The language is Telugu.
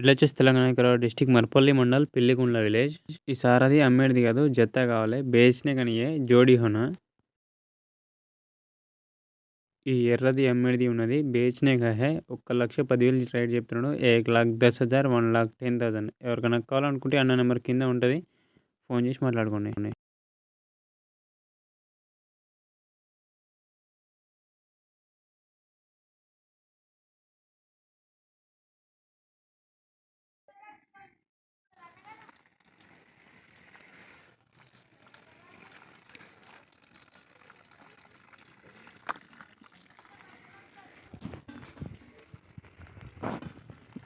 ఇట్లా వచ్చేసి తెలంగాణ డిస్టిక్ మర్పల్లి మండల్ పిల్లిగుండ్ల విలేజ్. ఈ సారది అమ్మేడిది కాదు జత్త కావాలి. బేచ్నే కానీ జోడీ హోనా? ఈ ఎర్రది అమ్మేడిది ఉన్నది బేచ్నే కాహే ఒక్క లక్ష పదివేలు రేట్ చెప్తున్నాడు. ఏక్ లాక్ దస్ హజార్ వన్ లాక్ టెన్ థౌసండ్. ఎవరికైనా కావాలనుకుంటే అన్న నెంబర్ కింద ఉంటుంది. ఫోన్ చేసి మాట్లాడుకోండి.